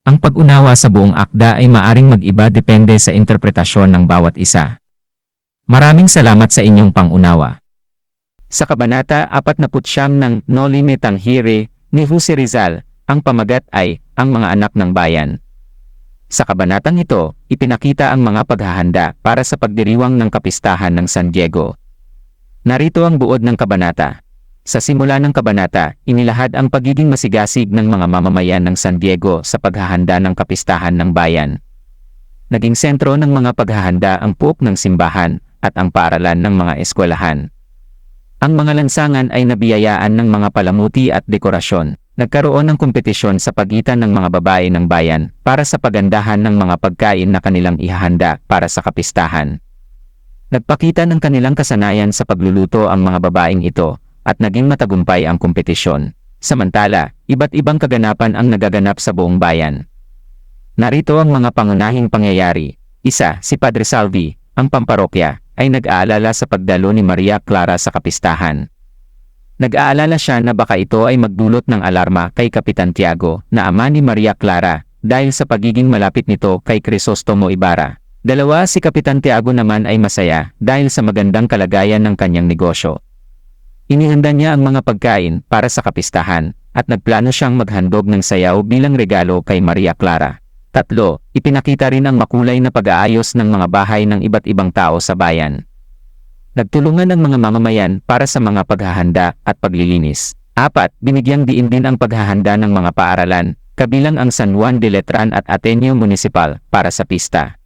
Ang pag-unawa sa buong akda ay maaring mag-iba depende sa interpretasyon ng bawat isa. Maraming salamat sa inyong pangunawa. Sa Kabanata 49 ng Noli Me Tangere ni Jose Rizal, ang pamagat ay ang mga anak ng bayan. Sa kabanatang ito, ipinakita ang mga paghahanda para sa pagdiriwang ng kapistahan ng San Diego. Narito ang buod ng kabanata. Sa simula ng kabanata, inilahad ang pagiging masigasig ng mga mamamayan ng San Diego sa paghahanda ng kapistahan ng bayan. Naging sentro ng mga paghahanda ang puok ng simbahan at ang paaralan ng mga eskwelahan. Ang mga lansangan ay nabiyayaan ng mga palamuti at dekorasyon. Nagkaroon ng kompetisyon sa pagitan ng mga babae ng bayan para sa pagandahan ng mga pagkain na kanilang ihahanda para sa kapistahan. Nagpakita ng kanilang kasanayan sa pagluluto ang mga babaeng ito at naging matagumpay ang kompetisyon. Samantala, iba't ibang kaganapan ang nagaganap sa buong bayan. Narito ang mga pangunahing pangyayari. Isa, si Padre Salvi, ang pamparokya, ay nag-aalala sa pagdalo ni Maria Clara sa kapistahan. Nag-aalala siya na baka ito ay magdulot ng alarma kay Kapitan Tiago na ama ni Maria Clara dahil sa pagiging malapit nito kay Crisostomo Ibarra. Dalawa si Kapitan Tiago naman ay masaya dahil sa magandang kalagayan ng kanyang negosyo. Inihanda niya ang mga pagkain para sa kapistahan at nagplano siyang maghandog ng sayaw bilang regalo kay Maria Clara. Tatlo, ipinakita rin ang makulay na pag-aayos ng mga bahay ng iba't ibang tao sa bayan. Nagtulungan ng mga mamamayan para sa mga paghahanda at paglilinis. Apat, binigyang diin din ang paghahanda ng mga paaralan, kabilang ang San Juan de Letran at Ateneo Municipal, para sa pista.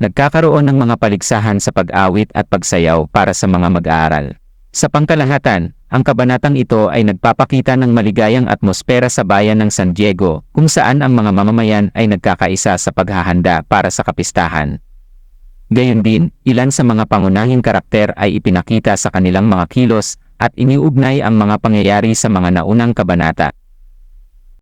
Nagkakaroon ng mga paligsahan sa pag-awit at pagsayaw para sa mga mag-aaral. Sa pangkalahatan, ang kabanatang ito ay nagpapakita ng maligayang atmosfera sa bayan ng San Diego, kung saan ang mga mamamayan ay nagkakaisa sa paghahanda para sa kapistahan. Gayon din, ilan sa mga pangunahing karakter ay ipinakita sa kanilang mga kilos at iniugnay ang mga pangyayari sa mga naunang kabanata.